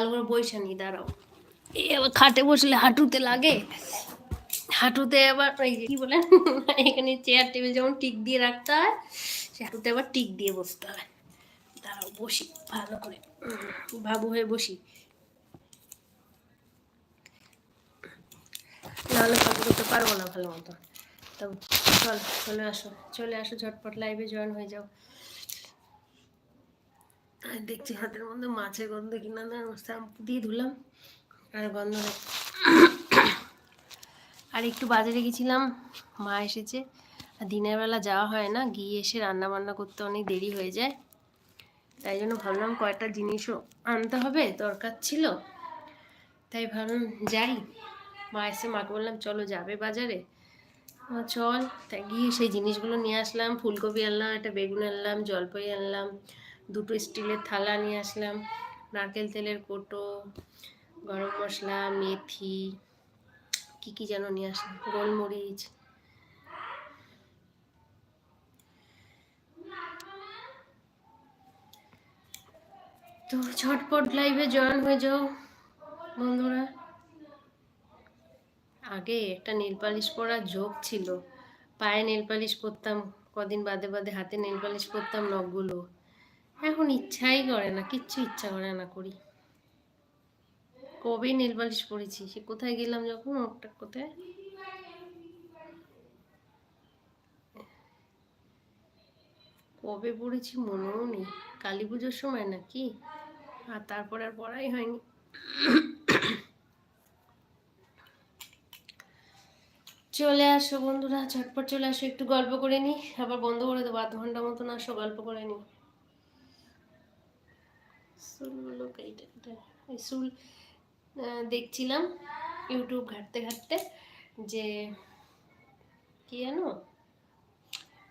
ভালো করে বইসা নি, দাঁড়াও। এই আবার খাটে বসলে হাঁটুতে লাগে। হাঁটুতে আবার ওই কি বলেন এখানে চেয়ার টেবিল যেমন টিক দিয়ে রাখতে হয়, সে হাঁটুতে আবার টিক দিয়ে বসতে হয়। দাঁড়াও, বসি, ভালো করে। ভাবু হয়ে বসি। নাহলে ফটো করতে পারব না ভালো মতো তো চল, চলে আসো চলে আসো, ঝটপট লাইভে জয়েন হয়ে যাও। দেখছি হাতের মধ্যে মাছের গন্ধ কিনা না শ্যাম্পু দিয়ে ধুলাম। আর গন্ধ আর একটু বাজারে গেছিলাম মা এসেছে। আর দিনের বেলা যাওয়া হয় না, গিয়ে এসে রান্না বান্না করতে অনেক দেরি হয়ে যায়। তাই জন্য ভাবলাম কয়েকটা জিনিসও আনতে হবে, দরকার ছিল। তাই ভাবলাম যাই। মা এসে মাকে বললাম, চলো যাবে বাজারে? চল। তাই গিয়ে সেই জিনিসগুলো নিয়ে আসলাম। ফুলকপি আনলাম, একটা বেগুন আনলাম, জলপাই আনলাম। দুটো স্টিলের থালা নিয়ে আসলাম, নারকেল তেলের কোটো, গরম মশলা, মেথি, কি কি যেন নিয়ে আসলাম, গোলমরিচ। তো ঝটপট লাইভে জয়েন হয়ে যাও বন্ধুরা। আগে একটা নেল পালিশ পরার ছিল, পায়ে নেল পালিশ করতাম কদিন বাদে বাদে হাতে নেল পালিশ করতাম নখগুলো। এখন ইচ্ছাই করে না, কিচ্ছু ইচ্ছা করে না করি। কবে নেল পালিশ পরেছি সে কোথায় গেলাম যখন ওটা কোথায়? কবে পড়েছি মনেও নেই। কালী পুজোর সময় নাকি? আর তারপর আর পড়াই হয়নি। চলে আসো বন্ধুরা, ঝটপট চলে আসো, একটু গল্প করে নি আবার বন্ধ করে দেবো, আধ ঘণ্টা মতন আসো, গল্প করে নি চুলগুলো কেটে কেটে চুল দেখছিলাম ইউটিউব ঘাঁটতে ঘাঁটতে যে কি জানো?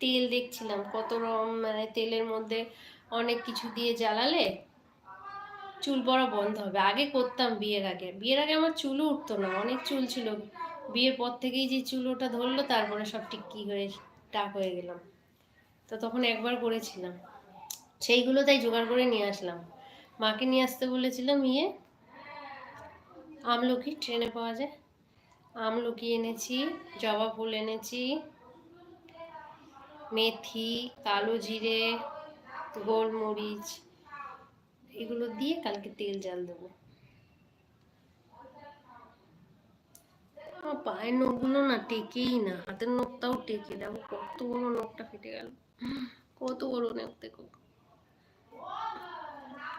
তেল দেখছিলাম, কত রকম মানে তেলের মধ্যে অনেক কিছু দিয়ে জ্বালালে চুল পড়া বন্ধ হবে। আগে করতাম বিয়ের আগে। বিয়ের আগে আমার চুলও উঠতো না, অনেক চুল ছিল। বিয়ের পর থেকেই যে চুল ওটা ধরলো, তারপরে সব টিক্কি হয়ে টাক হয়ে গেলাম। তো তখন একবার করেছিলাম। সেইগুলো তাই জোগাড় করে নিয়ে আসলাম। মাকে নিয়ে আসতে বলেছিলাম ইয়ে। আমলকি ট্রেনে পাওয়া যায়। আমলকি এনেছি, জবা ফুল এনেছি, মেথি, কালো জিরে, গোলমরিচ, এগুলো দিয়ে কালকে তেল জাল দেবো। পায়ের নখগুলো না টেকেই না, হাতের নখটাও টেকে দেখো কত বড় নখটা ফেটে গেল। কত বড় নখ দেখো।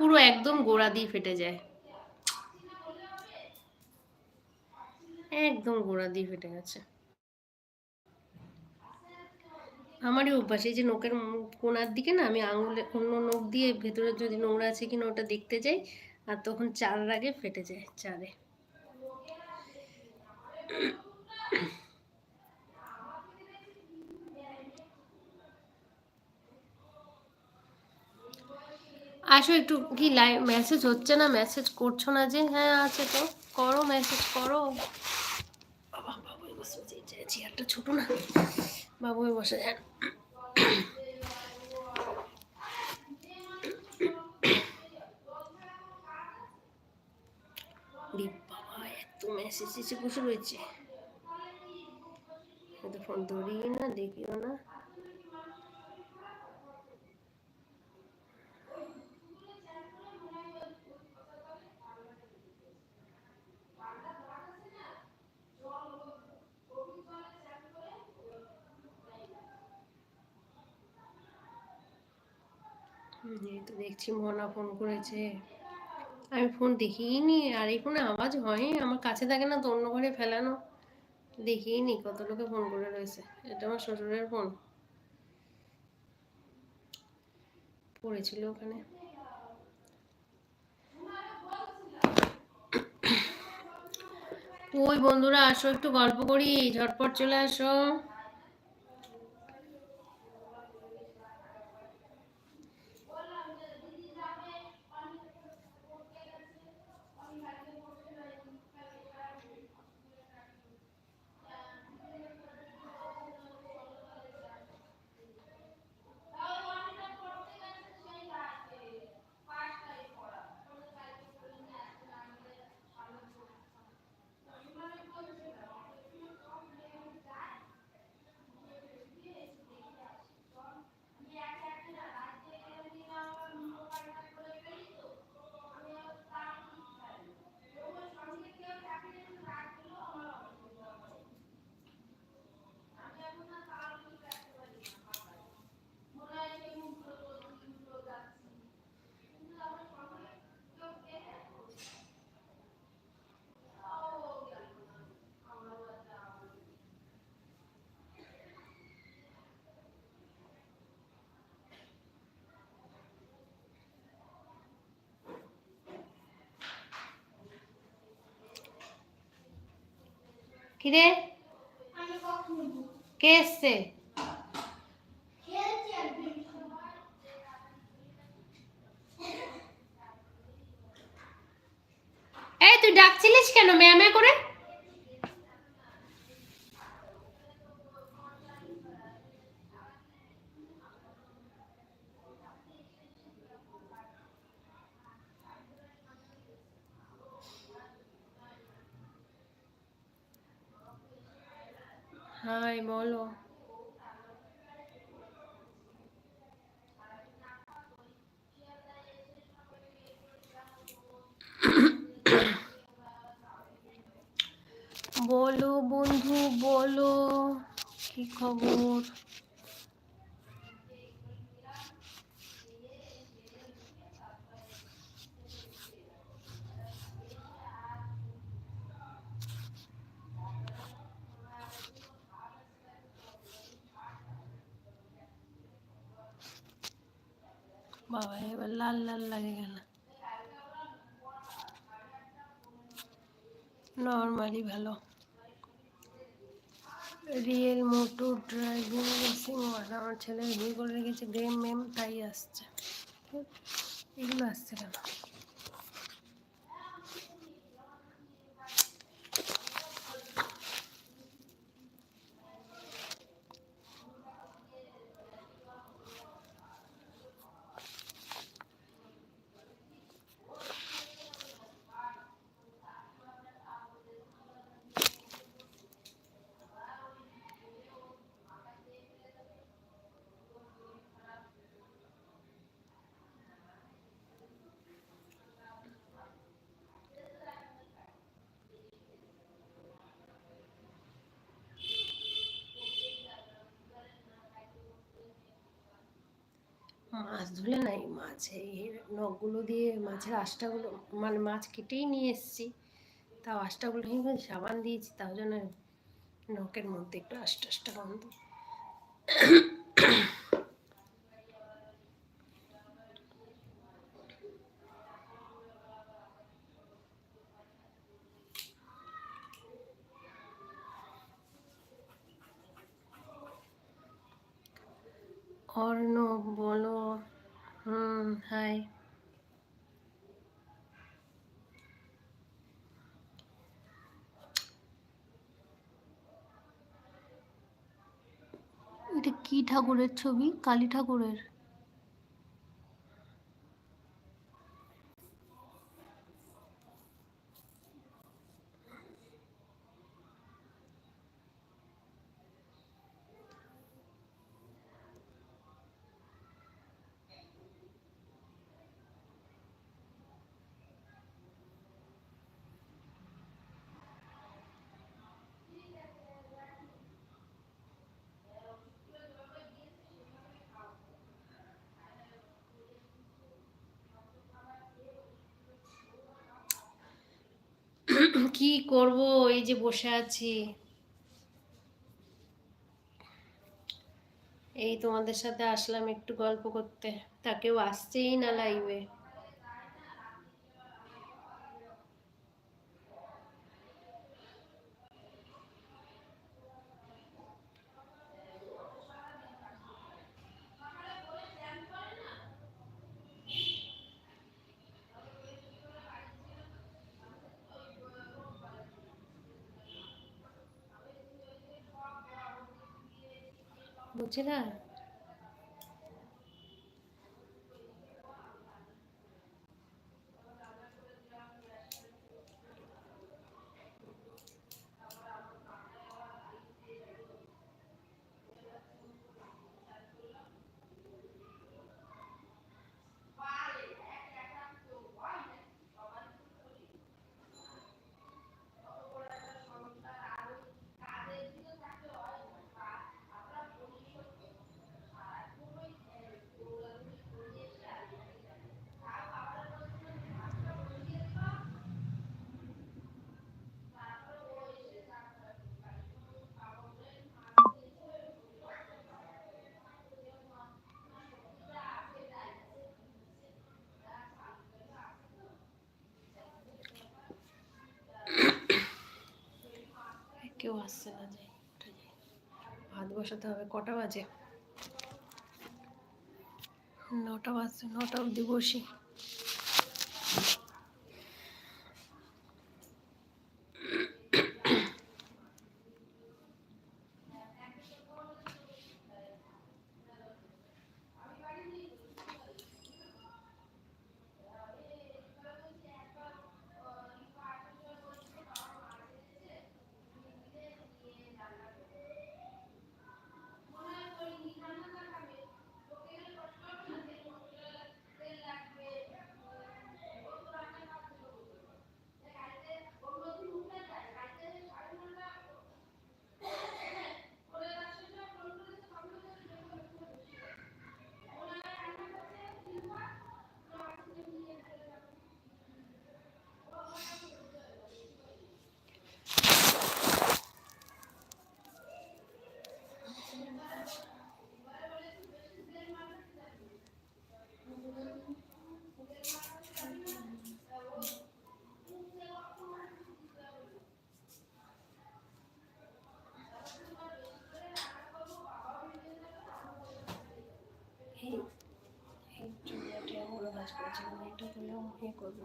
পুরো একদম গোড়া দিয়ে ফেটে যায়। একদম গোড়া দিয়ে ফেটে গেছে। আমারই অভ্যাস, এই যে নখের কোনার দিকে না আমি আঙুলে, অন্য নখ দিয়ে ভেতরে যদি নোংরা আছে কিনা ওটা দেখতে যাই, আর তখন চার আগে ফেটে যায় চারে। আসো একটু, কি লাইভ মেসেজ হচ্ছে না? মেসেজ করছ না যে? হ্যাঁ আছে তো। করো মেসেজ করো। চেয়ারটা ছোট না। বাবু বসে যান। মেসেজ এসে ফোন ধরিও না, দেখিও না হুম, এই তো দেখছি মনা ফোন করেছে। আমি ফোন দেখিনি আর এই ফোনে আওয়াজ হয় আমার কাছে থাকে না তো অন্য ঘরে ফেলানো। দেখিনি কত লোকে ফোন করে রয়েছে। এটা আমার শ্বশুরের ফোন পড়েছিল ওখানে। ওই বন্ধুরা, আসো, একটু গল্প করি। ঝটপট চলে আসো। কিরে? কে এসছে? এই তুই ডাকছিলিস কেন ম্যামে করে হাই বলো বলো বন্ধু বলো। কি খবর? বাবা এবার লাল লাল লাগে গেল নর্মালি ভালো। রিয়েল মোটো ড্রাইভিং রেসিং আমার ছেলে ভুল করে রেখেছে গেম মেম তাই আসছে। এগুলো আসছে কেন? মাছ ধুলে নাই মাছ এই নখগুলো দিয়ে মাছের আঁশটাগুলো মানে মাছ কেটেই নিয়ে এসেছি। তাও আঁশটাগুলো সাবান দিয়েছি, তাও জন্য নখের মধ্যে একটু আষ্টা আষ্টা গন্ধ। অর্ণব, বলো। হুম হাই এটা কি ঠাকুরের ছবি? কালী ঠাকুরের? কি করব, এই যে বসে আছি। এই তোমাদের সাথে আসলাম একটু গল্প করতে। তাকেও আসছেই না লাইভে না? আসছে না উঠে ভাত বসাতে হবে কটা বাজে? নটা বাজছে নটা অব্দি বসি এই এই চুড়িয়াটি কাজ করেছিলাম এটা করলেও আমাকে করব।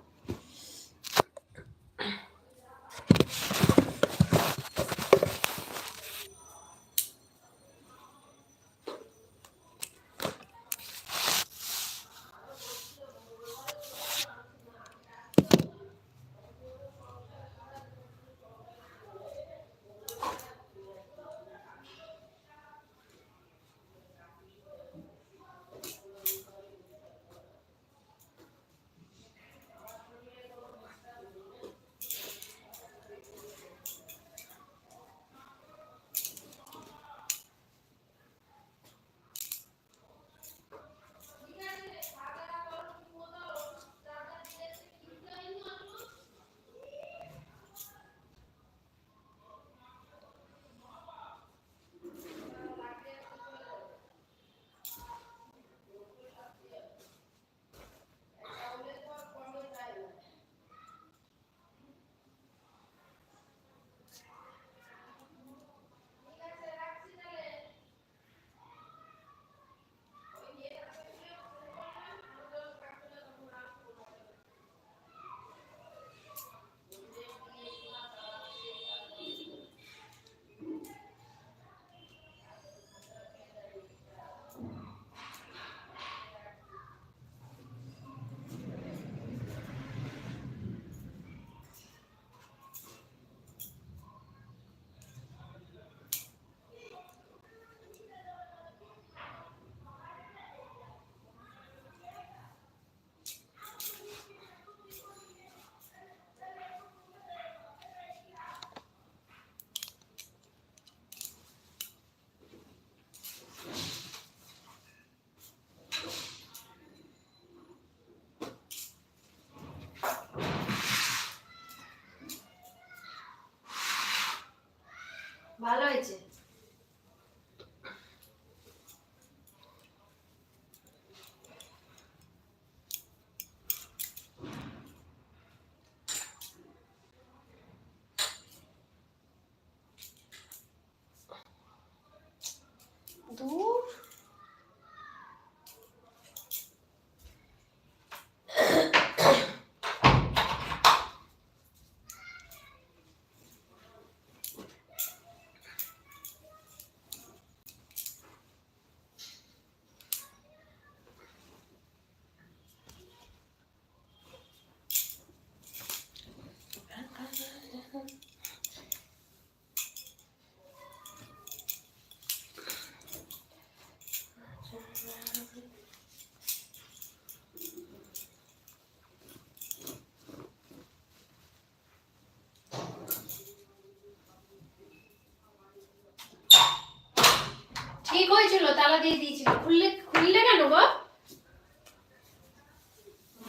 তালা দিয়ে দিয়েছিল। খুললে খুললে কেন গো?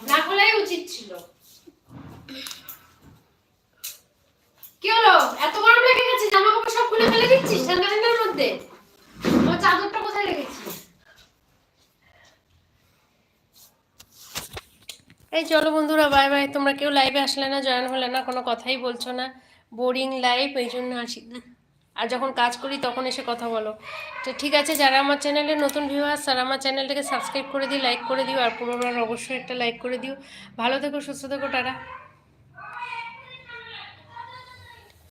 না খোলাই উচিত ছিল। কি হলো? এত গরম লেগে গেছে জামা কাপড় সব খুলে ফেলে দিচ্ছিস? ঠান্ডা মধ্যে? আমার চাদরটা কোথায় রেখেছিস? এই চলো বন্ধুরা বাই বাই তোমরা কেউ লাইভে আসলে না জয়েন হলে না, কোনো কথাই বলছো না। বোরিং লাইফ এই জন্য আসি। না আর যখন কাজ করি তখন এসে কথা বলো। তো ঠিক আছে, যারা আমার চ্যানেলে নতুন ভিউয়ার্স তারা আমার চ্যানেলটাকে সাবস্ক্রাইব করে দিও লাইক করে দিও, আর পুরোবার অবশ্যই একটা লাইক করে দিও। ভালো থেকো, সুস্থ থেকো, টাটা।